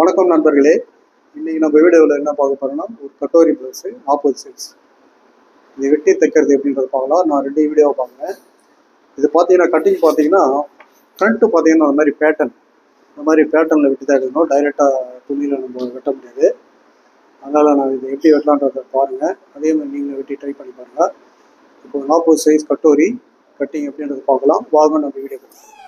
வணக்கம் நண்பர்களே. இன்னைக்கு நம்ம வீடியோவில் என்ன பார்க்க போறோம்னா ஒரு கட்டோரி ப்ளவுஸு நாற்பது சைஸ் இது வெட்டி தைக்கிறது எப்படின்றது பார்க்கலாம். நான் ரெண்டு வீடியோவை பார்க்குறேன். இது பார்த்தீங்கன்னா கட்டிங் பார்த்தீங்கன்னா ஃப்ரண்ட்டு பார்த்தீங்கன்னா அந்த மாதிரி பேட்டர்ன் இந்த மாதிரி பேட்டர்னில் வெட்டி தான் எடுக்கணும். டைரெக்டாக துணியில் நம்ம வெட்ட முடியாது. அதனால் நான் இது எப்படி வெட்டலான்றதை பாருங்கள் அதே மாதிரி நீங்கள் வெட்டி ட்ரை பண்ணி பாருங்கள் இப்போ நாற்பது சைஸ் கட்டோரி கட்டிங் எப்படின்றத பார்க்கலாம். வாங்க நம்ம வீடியோ பார்க்கலாம்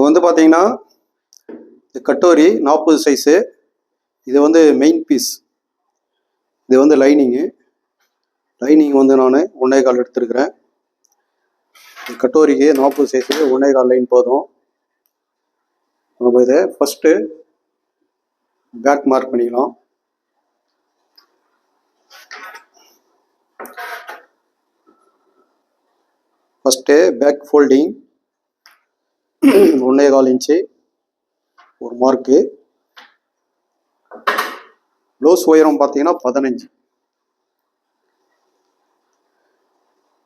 இப்போ வந்து பார்த்தீங்கன்னா இது கட்டோரி நாற்பது சைஸு இது வந்து மெயின் பீஸ் இது வந்து லைனிங்கு லைனிங் வந்து நான் ஒன்றே கால் எடுத்துருக்கிறேன். கட்டோரிக்கு நாற்பது சைஸுக்கு ஒன்றே கால் லைன் போதும். நம்ம இதை ஃபஸ்ட்டு பேக் மார்க் பண்ணிக்கலாம். ஃபஸ்ட்டு பேக் ஃபோல்டிங் ஒன்றே கால் இன்ச்சு. ஒரு மார்க்கு ப்ளவுஸ் உயரம் பார்த்தீங்கன்னா பதினஞ்சு.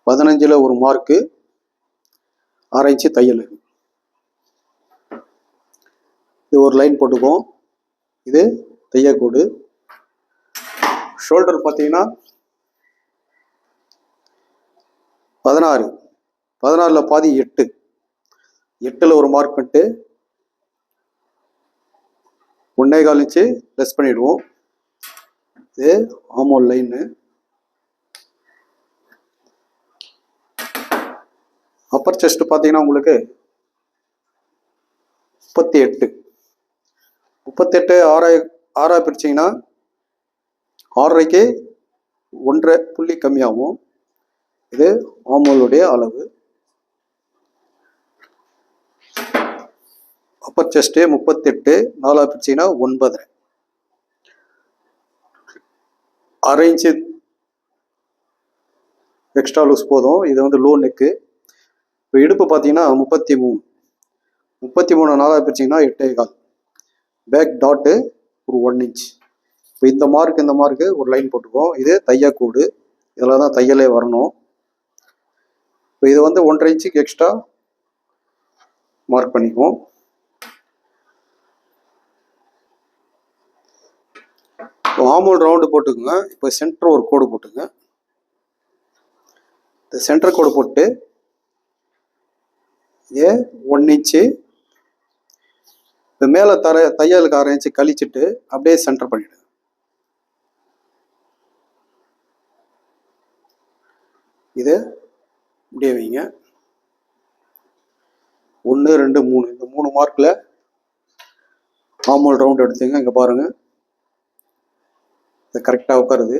பதினஞ்சில் ஒரு மார்க்கு அரை இன்ச்சு தையல். இது ஒரு லைன் போட்டுக்குவோம். இது தையக்கூடு ஷோல்டர் பார்த்தீங்கன்னா பதினாறு. பதினாறில் பாதி எட்டு. எட்டில் ஒரு மார்க் பண்ணிட்டு ஒன்றே கால் இன்ச்சு லெஸ் பண்ணிவிடுவோம் இது ஆமோல் லைன்னு அப்பர் செஸ்ட் பார்த்தீங்கன்னா உங்களுக்கு முப்பத்தி எட்டு முப்பத்தெட்டு ஆறாய் ஆறாக பிரிச்சிங்கன்னா ஆறரைக்கு ஒன்றரை புள்ளி கம்மியாகும். இது ஆமோலுடைய அளவு. அப்பர் செஸ்ட்டு முப்பத்தெட்டு நாலா பிரிச்சிங்கன்னா ஒன்பதரை அரை இன்ச்சு எக்ஸ்ட்ரா லூஸ் போதும். இது வந்து லோ நெக்கு இப்போ இடுப்பு பார்த்தீங்கன்னா முப்பத்தி மூணு முப்பத்தி மூணு நாளாக பிரிச்சிங்கன்னா எட்டே கால். பேக் டாட்டு ஒரு ஒன் இன்ச் இப்போ இந்த மார்க் இந்த மார்க்கு ஒரு லைன் போட்டுக்குவோம் இது தையக்கூடு இதில் தான் தையலே வரணும். இப்போ இது வந்து ஒன்றரை இன்ச்சுக்கு எக்ஸ்ட்ரா மார்க் பண்ணிக்குவோம். நார்மல் ரவுண்டு போட்டுக்கோங்க. இப்போ சென்டர் ஒரு கோடு போட்டுங்க இந்த சென்டர் கோடு போட்டு ஏ ஒன் இன்ச்சு இப்போ மேலே தர தையலுக்கு அரை இன்ச்சு கழிச்சிட்டு அப்படியே சென்டர் பண்ணிவிடுங்க இது இப்படியே வைங்க. ஒன்று ரெண்டு மூணு. இந்த மூணு மார்க்கில் நார்மல் ரவுண்ட் எடுத்துங்க இங்கே பாருங்கள் இது கரெக்டாக உட்காருது.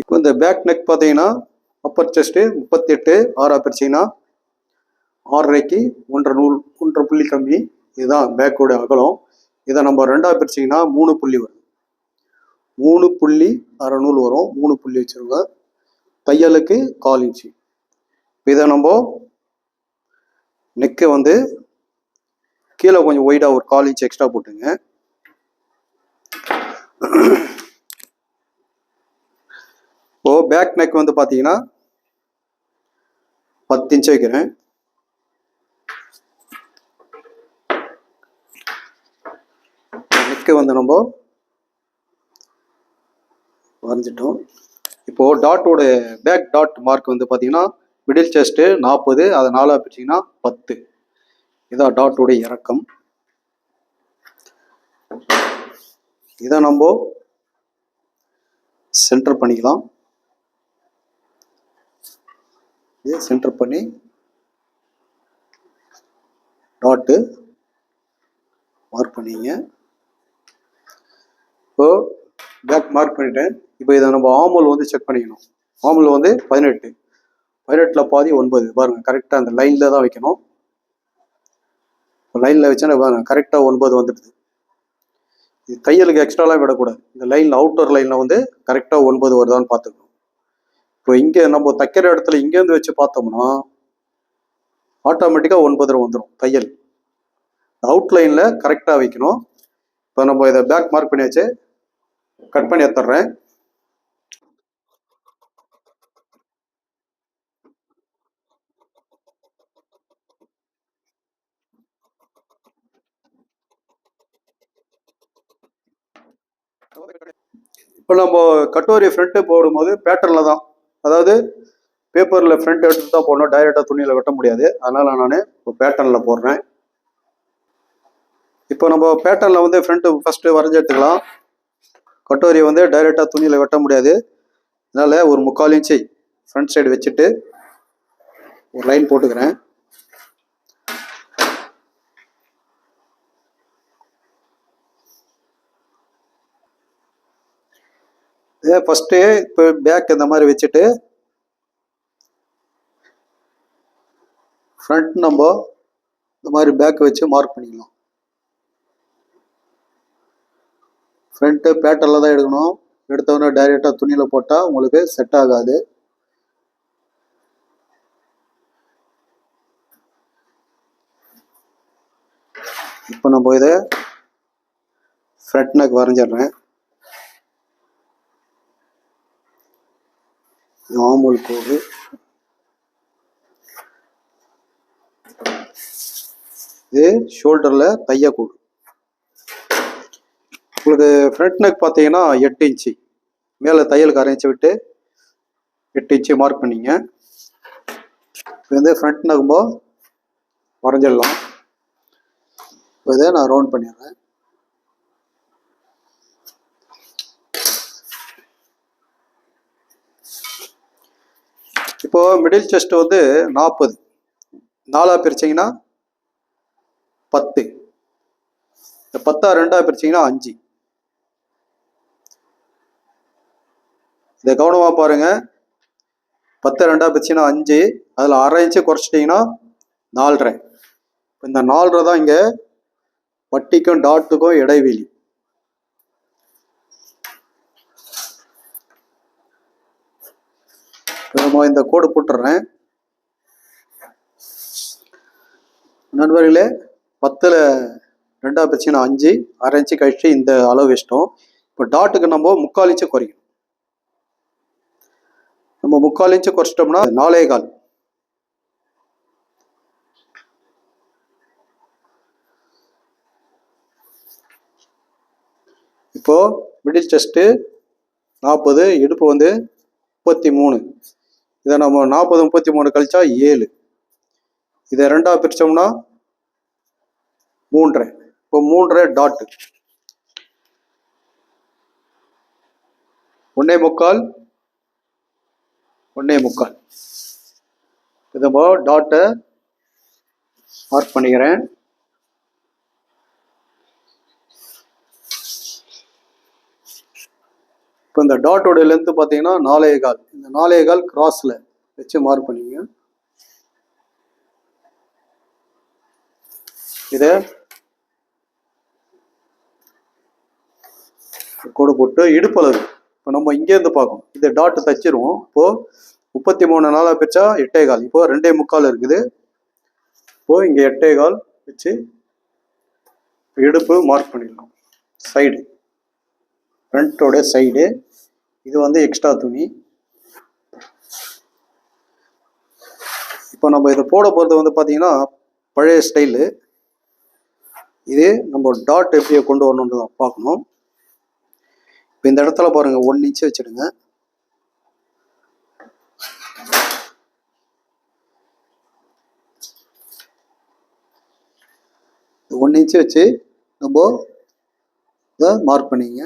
இப்போ இந்த பேக் நெக் பார்த்தீங்கன்னா அப்பர் செஸ்ட்டு முப்பத்தெட்டு ஆறா பிரிச்சிங்கன்னா ஆறரைக்கு ஒன்றரை நூல் ஒன்றரை புள்ளி கம்மி இதுதான் பேக்கோட அகலம். இதை நம்ம ரெண்டாக பிரிச்சிங்கன்னா மூணு புள்ளி வரும். மூணு புள்ளி அரை நூல் வரும். மூணு புள்ளி வச்சுருங்க. தையலுக்கு கால் இன்ச்சு. இதை நம்ம நெக்கை வந்து கீழே கொஞ்சம் ஒய்டாக ஒரு கால் இன்ச் எக்ஸ்ட்ரா போட்டுங்க. இப்போ பேக் நெக் வந்து பார்த்தீங்கன்னா பத்து இன்ச் வைக்கிறேன். நெக்கு வந்து நம்ம வரைஞ்சிட்டோம். இப்போ டாட்டோட பேக் டாட் மார்க் வந்து பார்த்தீங்கன்னா மிடில் செஸ்ட்டு நாற்பது அதை நாலாக பிரிச்சிங்கன்னா பத்து. இதான் டாட்டுடைய இறக்கம். இதை நம்ம சென்டர் பண்ணிக்கலாம். இதை சென்டர் பண்ணி டாட்டு மார்க் பண்ணிங்க. இப்போ பேக் மார்க் பண்ணிட்டேன். இப்போ இதை நம்ம ஆமல் வந்து செக் பண்ணிக்கணும். ஆமல் வந்து பதினெட்டு. பதினெட்டில் பாதி ஒன்பது. பாருங்கள் கரெக்டாக அந்த லைனில் தான் வைக்கணும். லைனில் வச்சேன்னா பாருங்க கரெக்டாக ஒன்பது வந்துடுது. இது தையலுக்கு எக்ஸ்ட்ராலாம் விடக்கூடாது. இந்த லைனில் அவுட்டர் லைனில் வந்து கரெக்டாக ஒன்பது வருதான்னு பார்த்துக்கணும். இப்போ இங்கே நம்ம தைக்கிற இடத்துல இங்கேருந்து வச்சு பார்த்தோம்னா ஆட்டோமேட்டிக்காக ஒன்பது வந்துடும் தையல். அவுட்லைனில் கரெக்டாக வைக்கணும். இப்போ நம்ம இதை பேக் மார்க் பண்ணியாச்சு. கட் பண்ணி எடுத்துட்றேன். இப்போ நம்ம கட்டோரி ஃப்ரண்ட்டு போடும்போது பேட்டர்னில் தான். அதாவது பேப்பரில் ஃப்ரண்ட் எடுத்து தான் போடணும். டைரெக்டாக துணியில் வெட்ட முடியாது. அதனால் நான் இப்போ பேட்டர்னில் போடுறேன். இப்போ நம்ம பேட்டர்னில் வந்து ஃப்ரண்ட்டு ஃபஸ்ட்டு வரைஞ்சி எடுத்துக்கலாம். கட்டோரியை வந்து டைரெக்டாக துணியில் வெட்ட முடியாது. அதனால் ஒரு முக்கால் இன்ச்சு ஃப்ரண்ட் சைடு வச்சுட்டு ஒரு லைன் போட்டுக்கிறேன் இதே ஃபஸ்ட்டு இப்போ பேக் இந்த மாதிரி வச்சுட்டு ஃப்ரண்ட் நம்ம இந்த மாதிரி பேக் வச்சு மார்க் பண்ணிக்கலாம் ஃப்ரண்ட்டு பேட்டரில் தான் எடுக்கணும். எடுத்தவொடனே டைரெக்டாக துணியில் போட்டால் உங்களுக்கு செட் ஆகாது. இப்போ நம்ம இதை ஃப்ரண்ட் நெக் வரைஞ்சிடுறேன். ஆம்பூல் போடு இது ஷோல்டரில் தையக்கூடு உங்களுக்கு ஃப்ரண்ட் நெக் பார்த்தீங்கன்னா எட்டு இன்ச்சு. மேலே தையலுக்கு அரைஞ்சி விட்டு எட்டு இன்ச்சு மார்க் பண்ணிங்க. இப்போ வந்து ஃப்ரண்ட் நெக்கும்போ வரைஞ்சிடலாம். இப்போ இதை நான் ரவுண்ட் பண்ணிடுறேன். இப்போ மிடில் செஸ்ட் வந்து நாற்பது நாலாக பிரிச்சிங்கன்னா பத்து. இந்த பத்தா ரெண்டாக பிரிச்சிங்கன்னா அஞ்சு. இதை கவனமாக பாருங்க. பத்து ரெண்டா பிரிச்சிங்கன்னா அஞ்சு. அதில் அரை இன்ச்சு குறைச்சிட்டிங்கன்னா நாலரை. இந்த நாலரை தான் இங்கே பட்டிக்கும் டாட்டுக்கும் இடைவெளி. நம்ம இந்த கோடு போட்டுடுறேன் நண்பர்களே பத்தில் ரெண்டாவது பிரச்சனை அஞ்சு அரை இன்ச்சு கழிச்சு இந்த அளவு இஷ்டம் இப்போ டாட்டுக்கு நம்ம முக்கால் இன்ச்சு குறைக்கணும். நம்ம முக்கால் இன்ச்சு குறைச்சிட்டோம்னா நாலே கால். இப்போ மிடில் செஸ்ட்டு நாற்பது இடுப்பு வந்து முப்பத்தி மூணு. இதை நம்ம நாற்பது முப்பத்தி மூணு கழிச்சா ஏழு. இதை ரெண்டாக பிரிச்சோம்னா மூன்றரை. இப்போ மூன்றரை டாட்டு ஒன்னே முக்கால் ஒன்னே முக்கால். இதை டாட்டை மார்க் பண்ணிக்கிறேன். இப்போ இந்த டாட்டோட லென்த் பார்த்தீங்கன்னா நாலே கால். இந்த நாலே கால் கிராஸில் வச்சு மார்க் பண்ணிங்க. இதை கோடு போட்டு இடுப்பளவு இப்போ நம்ம இங்கேருந்து பார்க்கணும். இது டாட் தச்சிருவோம். இப்போது முப்பத்தி மூணு நாளாக பிரிச்சா எட்டே கால். இப்போது ரெண்டே முக்கால் இருக்குது. இப்போது இங்கே எட்டே கால் வச்சு இடுப்பு மார்க் பண்ணிடலாம். சைடு ஃப்ரண்ட்டோட சைடு. இது வந்து எக்ஸ்ட்ரா துணி. இப்போ நம்ம இதை போட போகிறது வந்து பார்த்தீங்கன்னா பழைய ஸ்டைலு. இது நம்ம டாட் எப்படி கொண்டு வரணுன்றது பார்க்கணும். இப்போ இந்த இடத்துல பாருங்கள் ஒன் இன்ச்சு வச்சுடுங்க. ஒன் இன்ச்சு வச்சு நம்ம இதை மார்க் பண்ணிங்க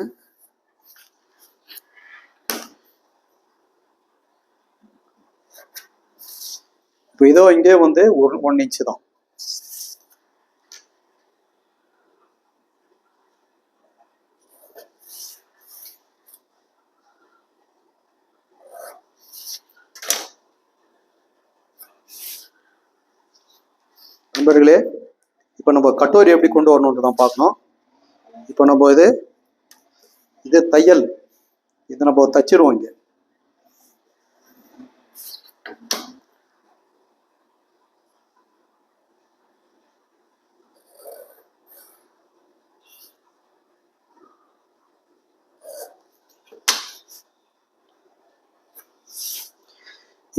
இப்போ இதோ இங்கே வந்து ஒரு ஒன் இன்ச்சு தான். நண்பர்களே இப்போ நம்ம கட்டோரி எப்படி கொண்டு வரணுன்ட்டு தான் பார்க்கணும். இப்போ நம்ம இது இது தையல். இதை நம்ம தச்சிருவோம் இங்கே.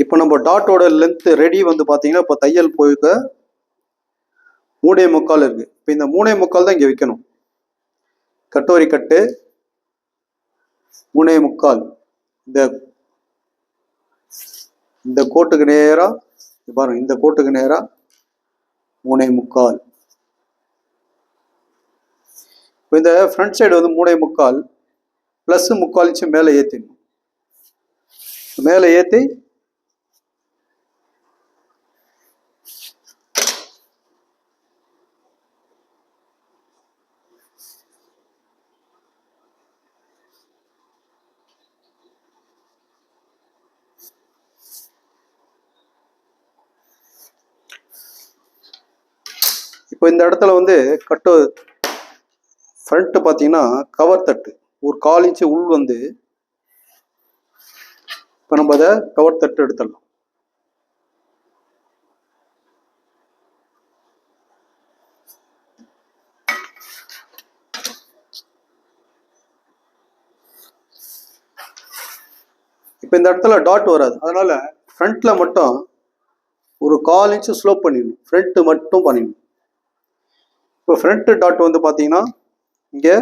இப்போ நம்ம டாட்டோட லென்த்து ரெடி வந்து பார்த்தீங்கன்னா இப்போ தையல் போய்க்க மூணே முக்கால் இருக்குது இப்போ இந்த மூணே முக்கால் தான் இங்கே வைக்கணும். கட்டோரி கட்டு மூணே முக்கால். இந்த இந்த கோட்டுக்கு நேராக பாருங்க இந்த கோட்டுக்கு நேராக மூணே முக்கால். இப்போ இந்த ஃப்ரண்ட் சைடு வந்து மூணே முக்கால் ப்ளஸ் முக்கால் இன்ச்சு மேலே ஏற்றிடணும் மேலே ஏற்றி இப்போ இந்த இடத்துல வந்து கட்டு ஃப்ரண்ட் பார்த்தீங்கன்னா கவர் தட்டு. ஒரு கால் இன்ச்சு உள் வந்து இப்போ நம்ம அதை கவர் தட்டு எடுத்துடலாம். இப்போ இந்த இடத்துல டாட் வராது. அதனால ஃப்ரண்ட்ல மட்டும் ஒரு கால் இன்ச்சு ஸ்லோப் பண்ணிடணும். ஃப்ரண்ட் மட்டும் பண்ணிடணும். இப்போ ஃப்ரண்ட் டாட் வந்து பார்த்தீங்கன்னா இங்கே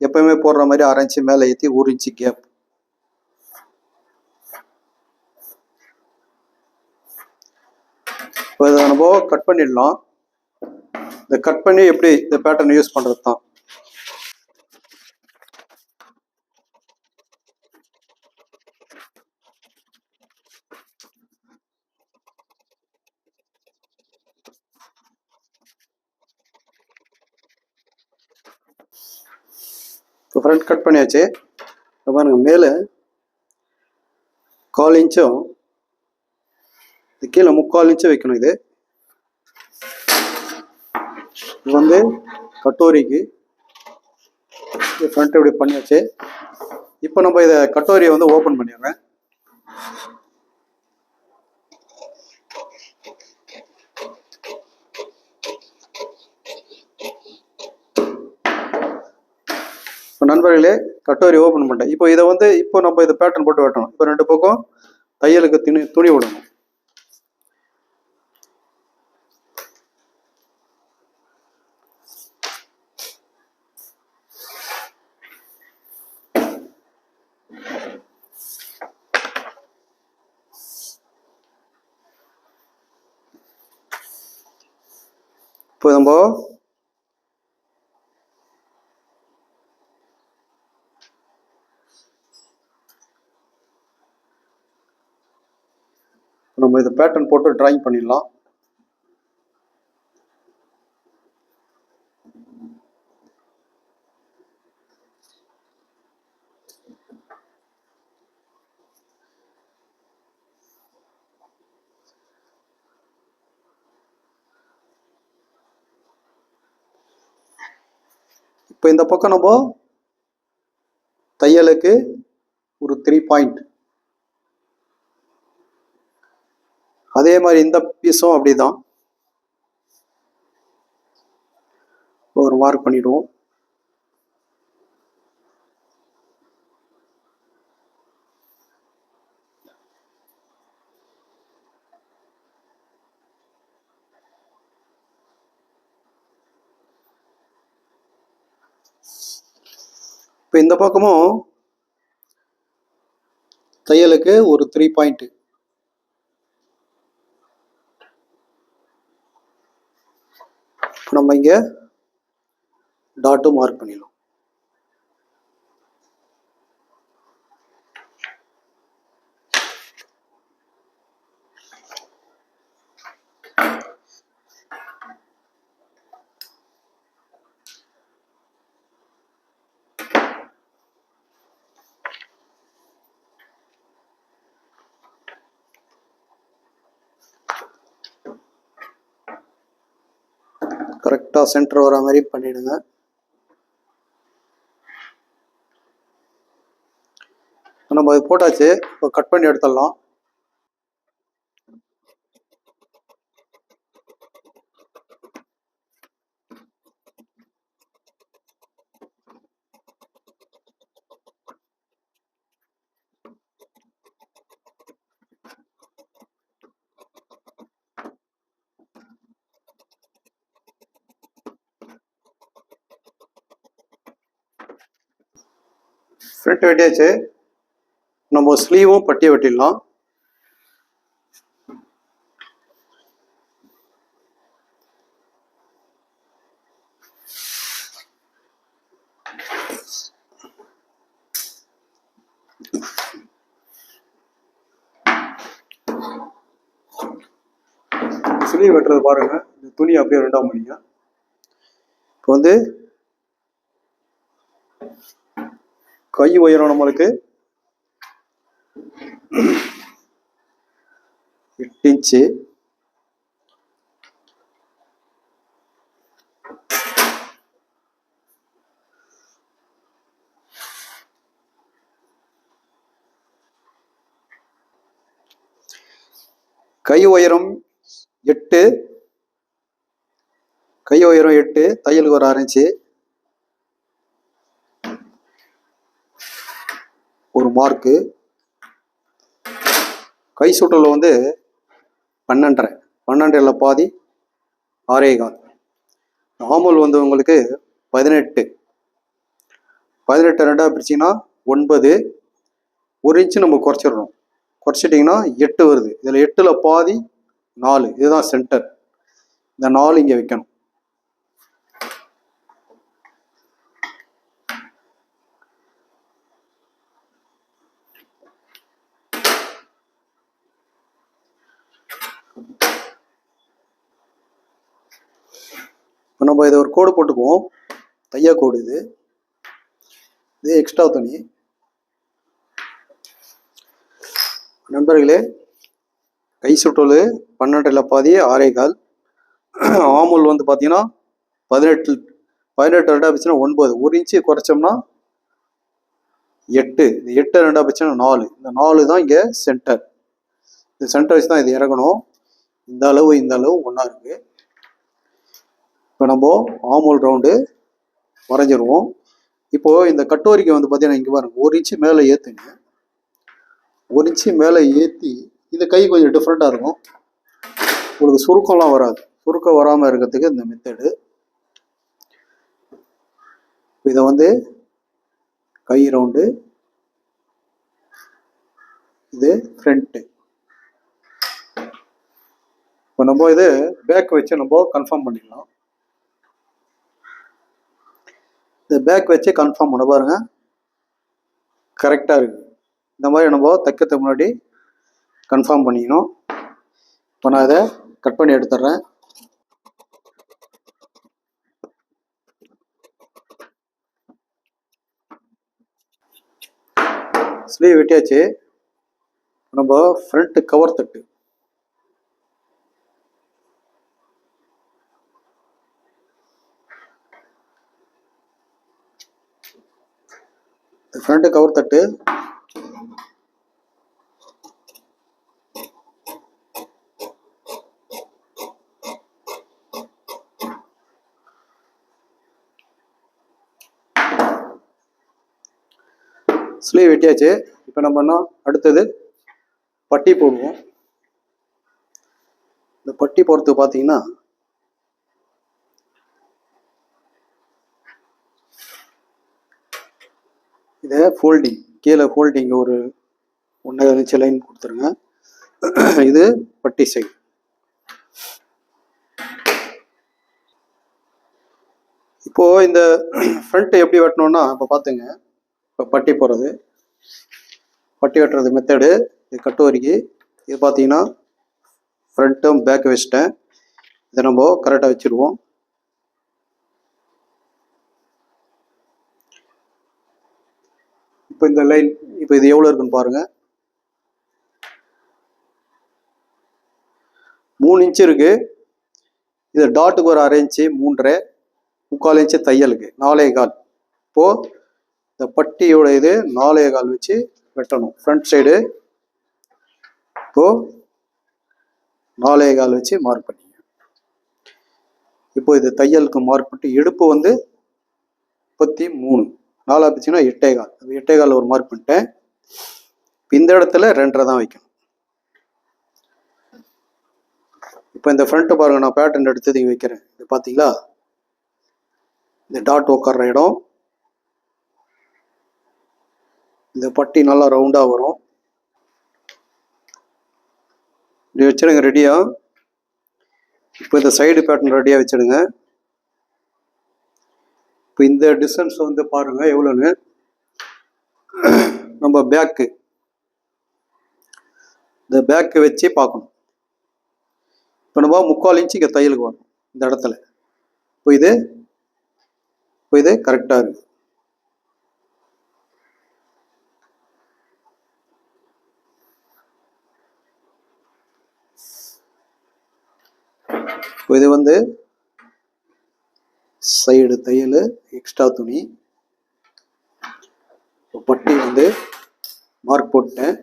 எப்பயுமே போடுற மாதிரி அரைஞ்சி மேலே ஏற்றி ஒரு இன்ச்சு கேப் இப்போ இதை நம்ம கட் பண்ணிடலாம். இந்த கட் பண்ணி எப்படி இந்த பேட்டர்ன் யூஸ் பண்ணுறது தான் ஃப்ரண்ட் கட் பண்ணியாச்சு. இப்போ பாருங்க மேலே கால் இன்ச்சும் இது கீழே முக்கால் இன்ச்சு வைக்கணும் இது. இது வந்து கட்டோரிக்கு ஃப்ரண்ட் இப்படி பண்ணியாச்சு. இப்போ நம்ம இதை கட்டோரியை வந்து ஓப்பன் பண்ணிடுறேன் இப்போ நண்பர்களே கட்டோரி ஓப்பன் பண்ணிட்டேன். இப்போ இதை வந்து இப்போ நம்ம இதை பேட்டர்ன் போட்டு வெட்டணும் இப்போ ரெண்டு பக்கம் தையலுக்கு துணி துணி விடணும். இப்போ நம்ம நம்ம இதை பேட்டர்ன் போட்டு டிராயிங் பண்ணிடலாம். இப்போ இந்த பக்கம் நம்ம தையலுக்கு ஒரு த்ரீ பாயிண்ட் அதே மாதிரி இந்த பீஸும் அப்படிதான். ஒரு மார்க் பண்ணிடுவோம். இப்போ இந்த பக்கமும் தையலுக்கு ஒரு த்ரீ பாயிண்ட்டு நம்ம இங்க டாட்டும் மார்க் பண்ணிடலாம் கரெக்டாக சென்டர் வர மாதிரி பண்ணிடுங்க. நம்ம இது போட்டாச்சு. இப்போ கட் பண்ணி எடுத்துடலாம். ஃப்ரண்ட் வெட்டியாச்சு. நம்ம ஸ்லீவும் பட்டியை வெட்டிடலாம். ஸ்லீவ் வெட்டுறது பாருங்க. இந்த துணி அப்படியே ரெண்டாம் பண்ணிங்க இப்போ வந்து கை உயரம் நம்மளுக்கு. எட்டு இன்ச்சு. கை உயரம் எட்டு. கை உயரம் எட்டு தையலுக்கு ஒரு ஆரஞ்சு மார்க்கு கை சுட்டல வந்து பன்னெண்டரை. பன்னெண்டில் பாதி ஆறே கால். நாமல் வந்து உங்களுக்கு பதினெட்டு. பதினெட்டு ரெண்டாக பிரிச்சிங்கன்னா ஒன்பது. ஒரு இன்ச்சு நம்ம குறைச்சிடணும். குறைச்சிட்டிங்கன்னா எட்டு வருது. இதில் எட்டில் பாதி நாலு. இதுதான் சென்டர் இந்த நாலு இங்கே வைக்கணும். நம்ம இதை ஒரு கோடு போட்டுக்குவோம். தையா கோடு இது. இது எக்ஸ்ட்ரா துணி. நண்பர்களே கை சுற்றல் பன்னெண்டில் பாதி ஆறே கால். ஆமுல் வந்து பார்த்தீங்கன்னா பதினெட்டு பதினெட்டு ரெண்டா பிச்சுன்னா ஒன்பது. ஒரு இன்ச்சு குறைச்சோம்னா எட்டு. இது எட்டு ரெண்டா பிச்சுன்னா நாலு. இந்த நாலு தான் இங்கே சென்டர் இந்த சென்டர் வச்சு தான் இது இறங்கணும் இந்த அளவு இந்த அளவு ஒன்றா இருக்குது இப்போ நம்ம ஆமூல் ரவுண்டு வரைஞ்சிருவோம். இப்போ இந்த கட்டோரிக்கை வந்து பார்த்தீங்கன்னா இங்கே பாருங்க ஒரு இன்ச்சு மேலே ஏற்றுங்க ஒரு இன்ச்சு மேலே ஏற்றி இந்த கை கொஞ்சம் டிஃப்ரெண்ட்டாக இருக்கும். உங்களுக்கு சுருக்கம்லாம் வராது. சுருக்கம் வராமல் இருக்கிறதுக்கு இந்த மெத்தடு இதை வந்து கை ரவுண்டு இது ஃப்ரண்ட்டு இப்போ நம்ம இது பேக் வச்சு நம்ம கன்ஃபார்ம் பண்ணிக்கலாம் இந்த பேக் வச்சு கன்ஃபார்ம் பண்ண பாருங்கள் கரெக்டாக இருக்குது இந்த மாதிரி நம்ம தைக்கிறதுக்கு முன்னாடி கன்ஃபார்ம் பண்ணிக்கணும். இப்போ நான் இதை கட் பண்ணி எடுத்துட்றேன். ஸ்லீவ் வெட்டியாச்சு. நம்ம ஃப்ரண்ட் கவர் தட்டு. ஃப்ரண்ட்டு கவர் தட்டு. ஸ்லீவ் வெட்டியாச்சு. இப்போ நம்ம என்ன அடுத்தது பட்டி போடுவோம். இந்த பட்டி போடுறதுக்கு பார்த்தீங்கன்னா இதை ஃபோல்டிங் கீழே ஃபோல்டிங் ஒரு ஒன்றரை இன்ச்சு லைன் கொடுத்துருங்க. இது பட்டி சைடு இப்போ இந்த ஃப்ரண்ட் எப்படி வெட்டணும்னா இப்போ பார்த்துங்க இப்போ பட்டி போடுறது பட்டி வெட்டுறது மெத்தடு இது கட்டுவரிக்கு இது பார்த்தீங்கன்னா ஃப்ரண்ட்டும் பேக் வச்சிட்டேன். இதை நம்ம கரெக்டாக வச்சுருவோம். இப்போ இந்த லைன் இப்போ இது எவ்வளோ இருக்குன்னு பாருங்க. மூணு இன்ச்சு இருக்கு. இது டாட்டுக்கு ஒரு அரை இன்ச்சு மூன்றரை முக்கால் இன்ச்சு தையலுக்கு நாலே கால். இப்போ இந்த பட்டியோட இது நாலே கால் வச்சு வெட்டணும். ஃப்ரண்ட் சைடு இப்போ நாலே கால் வச்சு மார்க் பண்ணிங்க. இப்போ இது தையலுக்கு மார்க் பண்ணிட்டு இடுப்பு வந்து முப்பத்தி மூணு. நாலா பிரிச்சிங்கன்னா எட்டே கால் அது எட்டே கால் ஒரு மார்க் பண்ணிட்டேன். இந்த இடத்துல ரெண்டரை தான் வைக்கணும். இப்போ இந்த ஃப்ரண்ட்டு பாருங்கள் நான் பேட்டர்ன் எடுத்து இங்கே வைக்கிறேன். இது பார்த்தீங்களா இந்த டாட் உட்கார்ற இடம். இந்த பட்டி நல்லா ரவுண்டாக வரும். இப்படி வச்சிடுங்க ரெடியாக இப்போ இந்த சைடு பேட்டர்ன் ரெடியாக வச்சிடுங்க. இப்போ இந்த டிஸ்டன்ஸ் வந்து பாருங்கள் எவ்வளோன்னு நம்ம பேக்கு இந்த பேக்கு வச்சு பார்க்கணும். இப்போ நம்ம முக்கால் இன்ச்சு இங்கே தையலுக்கு வரணும் இந்த இடத்துல. இப்போ இது இப்போ இது கரெக்டாக இருக்கு. இப்போ இது வந்து சைடு தையல் எக்ஸ்ட்ரா துணி. பட்டி வந்து மார்க் போட்டேன்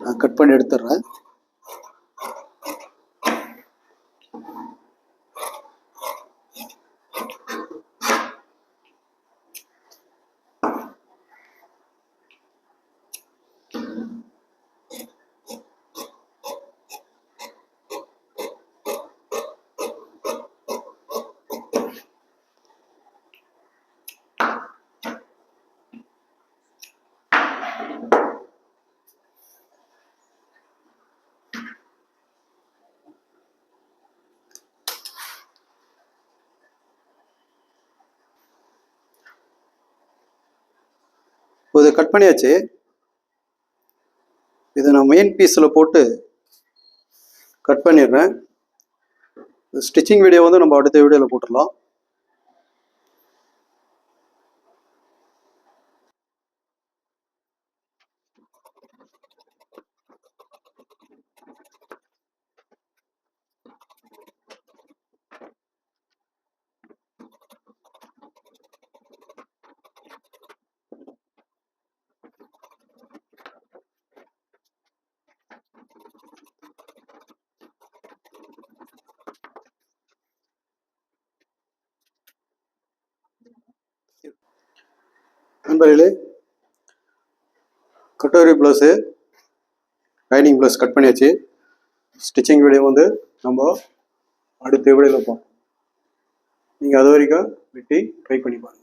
நான் கட் பண்ணி எடுத்துடுறேன். இப்போ இதை கட் பண்ணியாச்சு. இதை நான் மெயின் பீஸில் போட்டு கட் பண்ணிடுறேன். ஸ்டிச்சிங் வீடியோ வந்து நம்ம அடுத்த வீடியோவில் போட்டுடலாம். நண்பர்களே katori blouse lining blouse cut பண்ணியாச்சு. ஸ்டிச்சிங் வீடியோ வந்து நம்ம அடுத்த வீடியோவில் பார்ப்போம். நீங்கள் அது வரைக்கும் வெட்டி ட்ரை பண்ணி பாருங்கள்